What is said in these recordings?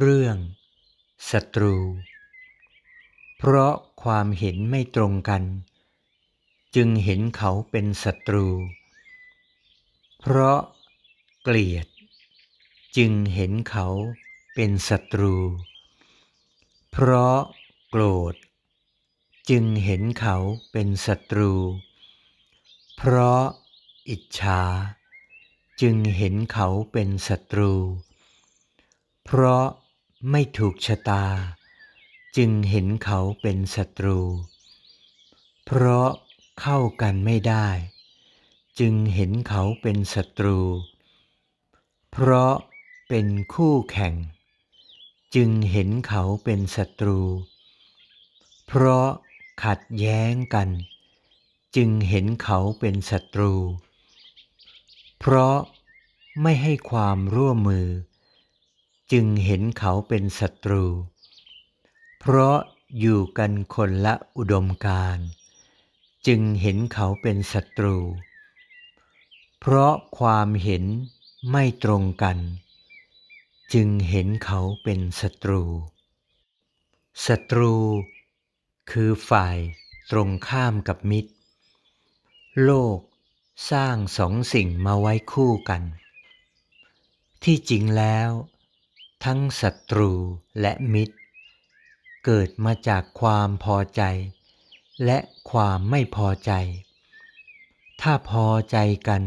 เรื่องศัตรู เพราะความเห็นไม่ตรงกัน จึงเห็นเขาเป็นศัตรู เพราะเกลียด จึงเห็นเขาเป็นศัตรู เพราะโกรธ จึงเห็นเขาเป็นศัตรู เพราะอิจฉา จึงเห็นเขาเป็นศัตรู เพราะ ไม่ถูกชะตา จึงเห็นเขาเป็นศัตรู เพราะเข้ากันไม่ได้ จึงเห็นเขาเป็นศัตรู เพราะเป็นคู่แข่ง จึงเห็นเขาเป็นศัตรู เพราะขัดแย้งกัน จึงเห็นเขาเป็นศัตรู เพราะไม่ให้ความร่วมมือ จึงเห็นเขาเป็นศัตรู เพราะอยู่กันคนละอุดมการจึงเห็นเขาเป็นศัตรู เพราะความเห็นไม่ตรงกัน จึงเห็นเขาเป็นศัตรู ศัตรู คือฝ่ายตรงข้ามกับมิตร โลกสร้างสองสิ่งมาไว้คู่กัน ที่จริงแล้ว ทั้งศัตรูและมิตร เกิดมาจากความพอใจ และความไม่พอใจ ถ้าพอใจกัน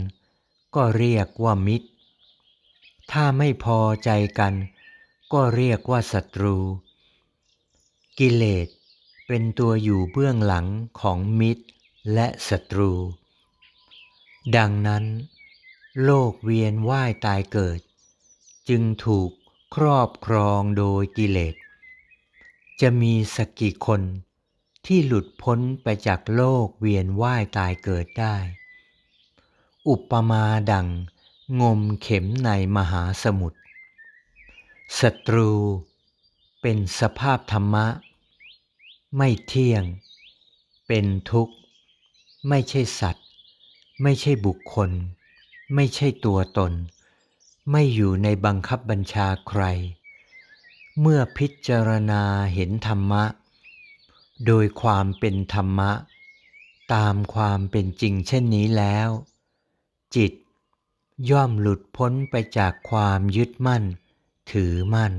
ก็เรียกว่ามิตร ถ้าไม่พอใจกัน ก็เรียกว่าศัตรู กิเลสเป็นตัวอยู่เบื้องหลังของมิตรและศัตรู ดังนั้น โลกเวียนว่ายตายเกิด จึงถูก ครอบครองโดยกิเลส จะมีสักกี่คนที่หลุดพ้นไปจากโลกเวียนว่ายตายเกิดได้ อุปมาดังงมเข็มในมหาสมุทร ศัตรูเป็นสภาพธรรมะ ไม่เที่ยง เป็นทุกข์ ไม่ใช่สัตว์ ไม่ใช่บุคคล ไม่ใช่ตัวตน ไม่อยู่ในบังคับบัญชาใคร เมื่อพิจารณาเห็นธรรมะ โดยความเป็นธรรมะ ตามความเป็นจริงเช่นนี้แล้ว จิตย่อมหลุดพ้นไปจากความยึดมั่น ถือมั่น